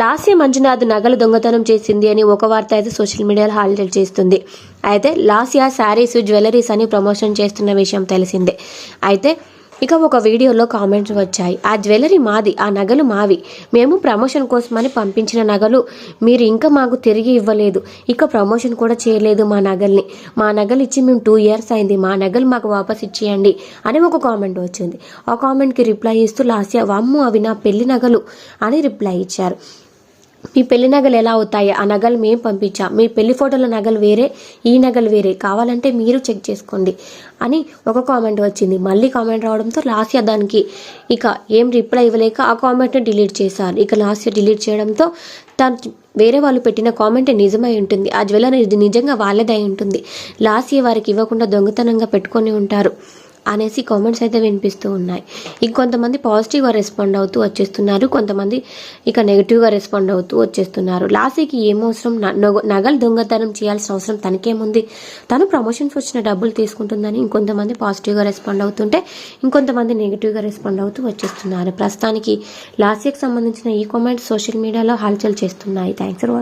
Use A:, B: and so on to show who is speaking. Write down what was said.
A: లాస్య మంజునాథ్ నగలు దొంగతనం చేసింది అని ఒక వార్త అయితే సోషల్ మీడియాలో హాల్డల్ చేస్తుంది. అయితే లాస్య శారీస్ జ్యువెలరీస్ అని ప్రమోషన్ చేస్తున్న విషయం తెలిసిందే. అయితే ఇక ఒక వీడియోలో కామెంట్స్ వచ్చాయి. ఆ జ్యువెలరీ మాది ఆ నగలు మావి. మేము ప్రమోషన్ కోసమని పంపించిన నగలు మీరు ఇంకా మాకు తిరిగి ఇవ్వలేదు. ఇక ప్రమోషన్ కూడా చేయలేదు మా నగల్ని. మా నగలు ఇచ్చి మేము టూ ఇయర్స్ అయింది. మా నగలు మాకు వాపస్ ఇచ్చేయండి అని ఒక కామెంట్ వచ్చింది. ఆ కామెంట్కి రిప్లై ఇస్తూ లాస్య వమ్ము అవి నా పెళ్ళి నగలు అని రిప్లై ఇచ్చారు. మీ పెళ్ళి నగలు ఎలా అవుతాయి? ఆ నగలు మేము పంపించాం. మీ పెళ్ళి ఫోటోల నగలు వేరే ఈ నగలు వేరే. కావాలంటే మీరు చెక్ చేసుకోండి అని ఒక కామెంట్ వచ్చింది. మళ్ళీ కామెంట్ రావడంతో లాస్య దానికి ఇక ఏం రిప్లై ఇవ్వలేక ఆ కామెంట్ని డిలీట్ చేశారు. ఇక లాస్య డిలీట్ చేయడంతో తను వేరే వాళ్ళు పెట్టిన కామెంట్ నిజమై ఉంటుంది. ఆ జ్యువెలరీ ఇది నిజంగా వాళ్ళదై ఉంటుంది. లాస్య వారికి ఇవ్వకుండా దొంగతనంగా పెట్టుకొని ఉంటారు. అనేసి కామెంట్స్ అయితే వినిపిస్తూ ఉన్నాయి. ఇంకొంతమంది పాజిటివ్గా రెస్పాండ్ అవుతూ వచ్చేస్తున్నారు. కొంతమంది ఇక నెగిటివ్గా రెస్పాండ్ అవుతూ వచ్చేస్తున్నారు. లాసీకి ఏమవసరం నగలు దొంగతనం చేయాల్సిన అవసరం తనకేముంది? తను ప్రమోషన్స్ వచ్చిన డబ్బులు తీసుకుంటుందని ఇంకొంతమంది పాజిటివ్గా రెస్పాండ్ అవుతుంటే ఇంకొంతమంది నెగిటివ్గా రెస్పాండ్ అవుతూ వచ్చేస్తున్నారు. ప్రస్తుతానికి లాసీకి సంబంధించిన ఈ కామెంట్స్ సోషల్ మీడియాలో హల్చల్ చేస్తున్నాయి. Thanks for